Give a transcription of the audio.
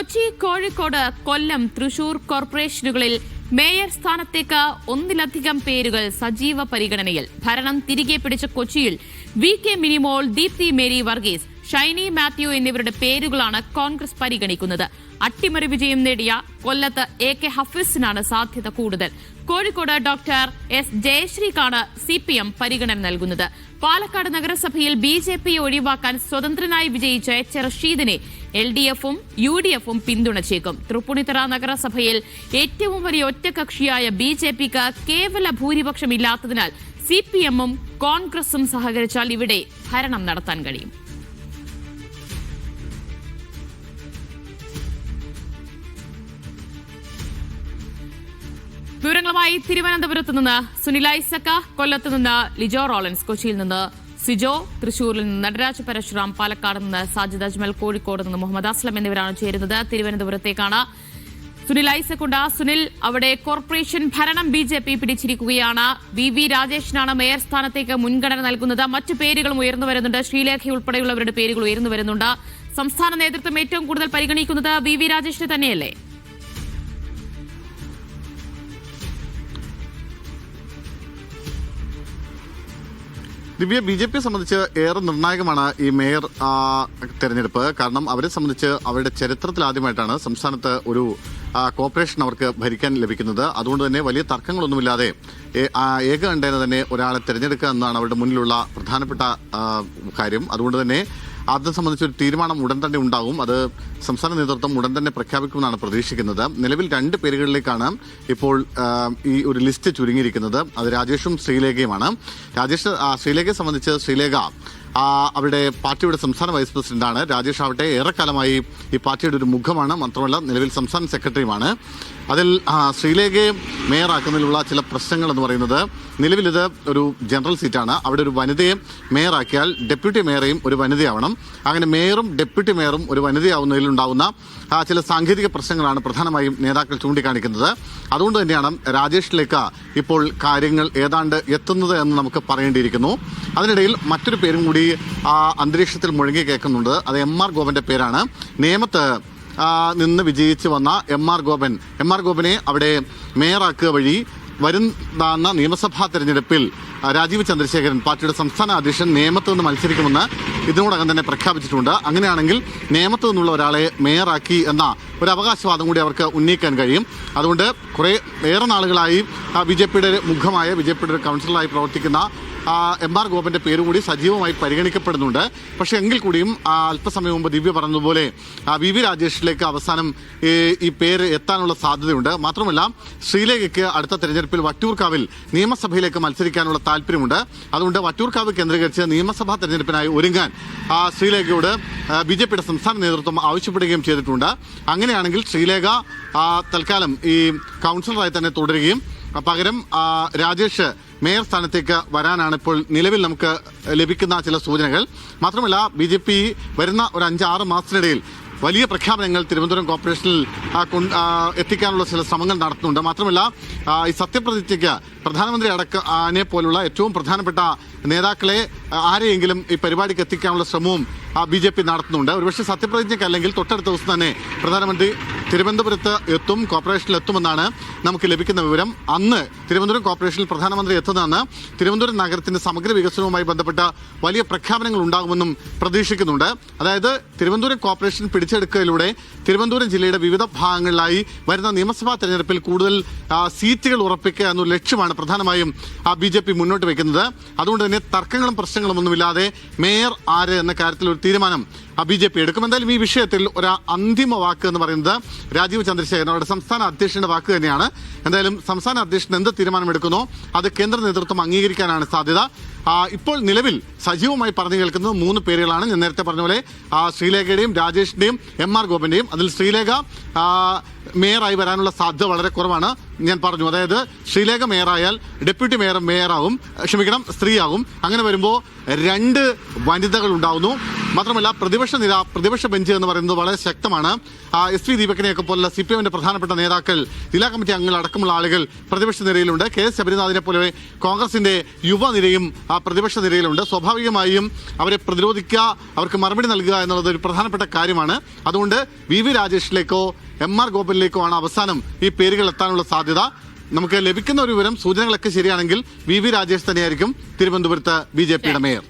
കൊച്ചി കോഴിക്കോട് കൊല്ലം തൃശൂർ കോർപ്പറേഷനുകളിൽ മേയർ സ്ഥാനത്തേക്ക് ഒന്നിലധികം പേരുകൾ സജീവ പരിഗണനയിൽ. ഭരണം തിരികെ പിടിച്ച കൊച്ചിയിൽ വി കെ മിനിമോൾ ദീപ്തി മേരി വർഗീസ് ഷൈനി മാത്യു എന്നിവരുടെ പേരുകളാണ് കോൺഗ്രസ് പരിഗണിക്കുന്നത്. അട്ടിമറി വിജയം നേടിയ കൊല്ലത്ത് എ കെ ഹഫീസിനാണ് സാധ്യത കൂടുതൽ. കോഴിക്കോട് ഡോക്ടർ എസ് ജയശ്രീക്കാണ് സി പി എം പരിഗണന നൽകുന്നത്. പാലക്കാട് നഗരസഭയിൽ ബി ജെ പി ഒഴിവാക്കാൻ സ്വതന്ത്രനായി വിജയിച്ച എച്ച് റഷീദിനെ എൽ ഡി എഫും യു ഡി എഫും പിന്തുണച്ചേക്കും. തൃപ്പൂണിത്തറ നഗരസഭയിൽ ഏറ്റവും വലിയ ഒറ്റകക്ഷിയായ ബി ജെ പിക്ക് കേവല ഭൂരിപക്ഷമില്ലാത്തതിനാൽ സി പി എമ്മും കോൺഗ്രസും സഹകരിച്ചാൽ ഇവിടെ ഭരണം നടത്താൻ കഴിയും. വിവരങ്ങളുമായി തിരുവനന്തപുരത്ത് നിന്ന് സുനിൽ ഐസക്ക കൊല്ലത്ത് നിന്ന് ലിജോ റോളൻസ് കൊച്ചിയിൽ നിന്ന് സിജോ തൃശൂരിൽ നിന്ന് നടരാജ് പരശുറാം പാലക്കാട് നിന്ന് സാജിദ് അജ്മൽ കോഴിക്കോട് നിന്ന് മുഹമ്മദ് അസ്ലം എന്നിവരാണ് ചേരുന്നത്. തിരുവനന്തപുരത്തേക്കാണ് സുനിൽ ഐസക്കുണ്ട. സുനിൽ അവിടെ കോർപ്പറേഷൻ ഭരണം ബി ജെ പി പിടിച്ചിരിക്കുകയാണ്. വി വി രാജേഷിനാണ് മേയർ സ്ഥാനത്തേക്ക് മുൻഗണന നൽകുന്നത്. മറ്റു പേരുകളും ഉയർന്നു വരുന്നുണ്ട്. ശ്രീലേഖ ഉൾപ്പെടെയുള്ളവരുടെ പേരുകൾ ഉയർന്നു വരുന്നുണ്ട്. സംസ്ഥാന നേതൃത്വം ഏറ്റവും കൂടുതൽ പരിഗണിക്കുന്നത് വി വി രാജേഷിനെ തന്നെയല്ലേ? ദിവ്യ ബി ജെ പിയെ സംബന്ധിച്ച് ഏറെ നിർണായകമാണ് ഈ മേയർ തെരഞ്ഞെടുപ്പ്. കാരണം അവരെ സംബന്ധിച്ച് അവരുടെ ചരിത്രത്തിൽ ആദ്യമായിട്ടാണ് സംസ്ഥാനത്ത് ഒരു കോപ്പറേഷൻ അവർക്ക് ഭരിക്കാൻ ലഭിക്കുന്നത്. അതുകൊണ്ട് തന്നെ വലിയ തർക്കങ്ങളൊന്നുമില്ലാതെ ഏക കണ്ടേന തന്നെ ഒരാളെ തിരഞ്ഞെടുക്കുക എന്നതാണ് അവരുടെ മുന്നിലുള്ള പ്രധാനപ്പെട്ട കാര്യം. അതുകൊണ്ട് തന്നെ അത് സംബന്ധിച്ച് ഒരു തീരുമാനം ഉടൻ തന്നെ ഉണ്ടാകും അത് സംസ്ഥാന നേതൃത്വം ഉടൻ തന്നെ പ്രഖ്യാപിക്കുമെന്നാണ് പ്രതീക്ഷിക്കുന്നത്. നിലവിൽ രണ്ട് പേരുകളിലേക്കാണ് ഇപ്പോൾ ഈ ഒരു ലിസ്റ്റ് ചുരുങ്ങിയിരിക്കുന്നത്. അത് രാജേഷും ശ്രീലേഖയുമാണ്. രാജേഷ് ശ്രീലേഖയെ സംബന്ധിച്ച് ശ്രീലേഖ അവരുടെ പാർട്ടിയുടെ സംസ്ഥാന വൈസ് പ്രസിഡന്റാണ് രാജേഷ് ആവട്ടെ. ഏറെക്കാലമായി ഈ പാർട്ടിയുടെ ഒരു മുഖമാണ് മാത്രമല്ല നിലവിൽ സംസ്ഥാന സെക്രട്ടറിയുമാണ്. അതിൽ ശ്രീലേഖയെ മേയറാക്കുന്നതിലുള്ള ചില പ്രശ്നങ്ങൾ എന്ന് പറയുന്നത് നിലവിലിത് ഒരു ജനറൽ സീറ്റാണ്. അവിടെ ഒരു വനിതയെ മേയറാക്കിയാൽ ഡെപ്യൂട്ടി മേയറേയും ഒരു വനിതയാവണം. അങ്ങനെ മേയറും ഡെപ്യൂട്ടി മേയറും ഒരു വനിതയാവുന്നതിലുണ്ടാവുന്ന ചില സാങ്കേതിക പ്രശ്നങ്ങളാണ് പ്രധാനമായും നേതാക്കൾ ചൂണ്ടിക്കാണിക്കുന്നത്. അതുകൊണ്ട് തന്നെയാണ് രാജേഷിലേക്ക് ഇപ്പോൾ കാര്യങ്ങൾ ഏതാണ്ട് എത്തുന്നത് എന്ന് നമുക്ക് പറയേണ്ടിയിരിക്കുന്നു. അതിനിടയിൽ മറ്റൊരു പേരും കൂടി ആ അന്തരീക്ഷത്തിൽ മുഴങ്ങി കേൾക്കുന്നുണ്ട്. അത് എം ആർ ഗോപന്റെ പേരാണ്. നേമത്ത് ആ, നിന്ന് വിജയിച്ചു വന്ന M R Gopan. M R ഗോപനെ അവിടെ മേയറാക്കുക വഴി വരുന്ന നിയമസഭാ തെരഞ്ഞെടുപ്പിൽ രാജീവ് ചന്ദ്രശേഖരൻ പാർട്ടിയുടെ സംസ്ഥാന അധ്യക്ഷൻ നേമത്ത് നിന്ന് മത്സരിക്കുമെന്ന് ഇതിനോടകം തന്നെ പ്രഖ്യാപിച്ചിട്ടുണ്ട്. അങ്ങനെയാണെങ്കിൽ നേമത്ത് നിന്നുള്ള ഒരാളെ മേയറാക്കി എന്ന ഒരു അവകാശവാദം കൂടി അവർക്ക് ഉന്നയിക്കാൻ കഴിയും. അതുകൊണ്ട് കുറേ ഏറെ നാളുകളായി ബി ജെ പിയുടെ മുഖമായ ബി ജെ പിയുടെ ഒരു കൗൺസിലറായി പ്രവർത്തിക്കുന്ന എം ആർ ഗോപന്റെ പേരും കൂടി സജീവമായി പരിഗണിക്കപ്പെടുന്നുണ്ട്. പക്ഷെ എങ്കിൽ കൂടിയും അല്പസമയം മുമ്പ് ദിവ്യ പറഞ്ഞതുപോലെ വി വി രാജേഷിലേക്ക് അവസാനം ഈ പേര് എത്താനുള്ള സാധ്യതയുണ്ട്. മാത്രമല്ല ശ്രീലേഖയ്ക്ക് അടുത്ത തെരഞ്ഞെടുപ്പിൽ വട്ടിയൂർക്കാവിൽ നിയമസഭയിലേക്ക് മത്സരിക്കാനുള്ള താല്പര്യമുണ്ട്. അതുകൊണ്ട് വട്ടിയൂർക്കാവ് കേന്ദ്രീകരിച്ച് നിയമസഭാ തെരഞ്ഞെടുപ്പിനായി ഒരുങ്ങാൻ ശ്രീലേഖയോട് ബി ജെ പിയുടെ സംസ്ഥാന നേതൃത്വം ആവശ്യപ്പെടുകയും ചെയ്തിട്ടുണ്ട്. അങ്ങനെയാണെങ്കിൽ ശ്രീലേഖ തൽക്കാലം ഈ കൗൺസിലറായി തന്നെ തുടരുകയും പകരം രാജേഷ് മേയർ സ്ഥാനത്തേക്ക് വരാനാണ് ഇപ്പോൾ നിലവിൽ നമുക്ക് ലഭിക്കുന്ന ചില സൂചനകൾ. മാത്രമല്ല ബി ജെ പി വരുന്ന ഒരു അഞ്ചാറ് മാസത്തിനിടയിൽ വലിയ പ്രഖ്യാപനങ്ങൾ തിരുവനന്തപുരം കോർപ്പറേഷനിൽ എത്തിക്കാനുള്ള ചില ശ്രമങ്ങൾ നടത്തുന്നുണ്ട്. മാത്രമല്ല ഈ സത്യപ്രതിജ്ഞയ്ക്ക് പ്രധാനമന്ത്രി അടക്കനെ പോലുള്ള ഏറ്റവും പ്രധാനപ്പെട്ട നേതാക്കളെ ആരെയെങ്കിലും ഈ പരിപാടിക്ക് എത്തിക്കാനുള്ള ശ്രമവും ബി ജെ പി നടത്തുന്നുണ്ട്. ഒരുപക്ഷെ സത്യപ്രതിജ്ഞയ്ക്ക് അല്ലെങ്കിൽ തൊട്ടടുത്ത ദിവസം തന്നെ പ്രധാനമന്ത്രി തിരുവനന്തപുരത്ത് എത്തും കോർപ്പറേഷനിൽ എത്തുമെന്നാണ് നമുക്ക് ലഭിക്കുന്ന വിവരം. അന്ന് തിരുവനന്തപുരം കോർപ്പറേഷനിൽ പ്രധാനമന്ത്രി എത്തുന്നതെന്ന് തിരുവനന്തപുരം നഗരത്തിന്റെ സമഗ്ര വികസനവുമായി ബന്ധപ്പെട്ട വലിയ പ്രഖ്യാപനങ്ങൾ ഉണ്ടാകുമെന്നും പ്രതീക്ഷിക്കുന്നുണ്ട്. അതായത് തിരുവനന്തപുരം കോർപ്പറേഷൻ പിടിച്ചെടുക്കലിലൂടെ തിരുവനന്തപുരം ജില്ലയുടെ വിവിധ ഭാഗങ്ങളിലായി വരുന്ന നിയമസഭാ തെരഞ്ഞെടുപ്പിൽ കൂടുതൽ സീറ്റുകൾ ഉറപ്പിക്കുക എന്നൊരു ലക്ഷ്യമാണ് പ്രധാനമായും ബി ജെ പി മുന്നോട്ട് വയ്ക്കുന്നത് അതുകൊണ്ട് തന്നെ തർക്കങ്ങളും പ്രശ്നങ്ങളും ഒന്നുമില്ലാതെ മേയർ ആര് എന്ന കാര്യത്തിൽ ഒരു തീരുമാനം ബി ജെ പി എടുക്കും. എന്തായാലും ഈ വിഷയത്തിൽ ഒരു അന്തിമ വാക്ക് എന്ന് പറയുന്നത് രാജീവ് ചന്ദ്രശേഖരൻ അവരുടെ സംസ്ഥാന അധ്യക്ഷന്റെ വാക്ക് തന്നെയാണ്. എന്തായാലും സംസ്ഥാന അധ്യക്ഷൻ എന്ത് തീരുമാനമെടുക്കുന്നു? അത് കേന്ദ്ര നേതൃത്വം അംഗീകരിക്കാനാണ് സാധ്യത. ഇപ്പോൾ നിലവിൽ സജീവമായി പറഞ്ഞു കേൾക്കുന്നത് മൂന്ന് പേരുകളാണ്. ഞാൻ നേരത്തെ പറഞ്ഞ പോലെ ശ്രീലേഖയുടെയും രാജേഷിന്റെയും എം ആർ ഗോപന്റെയും. അതിൽ ശ്രീലേഖ മേയറായി വരാനുള്ള സാധ്യത വളരെ കുറവാണ്. ഞാൻ പറഞ്ഞു അതായത് ശ്രീലേഖ മേയറായാൽ ഡെപ്യൂട്ടി മേയർ മേയറാവും ക്ഷമിക്കണം സ്ത്രീയാകും അങ്ങനെ വരുമ്പോൾ രണ്ട് വനിതകൾ ഉണ്ടാവുന്നു. മാത്രമല്ല പ്രതിപക്ഷ നിര പ്രതിപക്ഷ ബെഞ്ച് എന്ന് പറയുന്നത് വളരെ ശക്തമാണ്. എസ് വി ദീപകിനെയൊക്കെ പോലുള്ള സി പി എമ്മിന്റെ പ്രധാനപ്പെട്ട നേതാക്കൾ ജില്ലാ കമ്മിറ്റി അംഗങ്ങൾ അടക്കമുള്ള ആളുകൾ പ്രതിപക്ഷ നിരയിലുണ്ട്. കെ എസ് ശബരിനാഥിനെ പോലെ കോൺഗ്രസിന്റെ യുവനിരയും ആ പ്രതിപക്ഷ നിരയിലുണ്ട്. സ്വാഭാവികമായും അവരെ പ്രതിരോധിക്കുക അവർക്ക് മറുപടി നൽകുക എന്നുള്ളത് ഒരു പ്രധാനപ്പെട്ട കാര്യമാണ്. അതുകൊണ്ട് വി വി രാജേഷിലേക്കോ എം ആർ ഗോപനിലേക്കോ ആണ് അവസാനം ഈ പേരുകൾ എത്താനുള്ള സാധ്യത. നമുക്ക് ലഭിക്കുന്ന ഒരു വിവരം സൂചനകളൊക്കെ ശരിയാണെങ്കിൽ വി വി രാജേഷ് തന്നെയായിരിക്കും തിരുവനന്തപുരത്ത് ബി ജെ പിയുടെ മേയർ.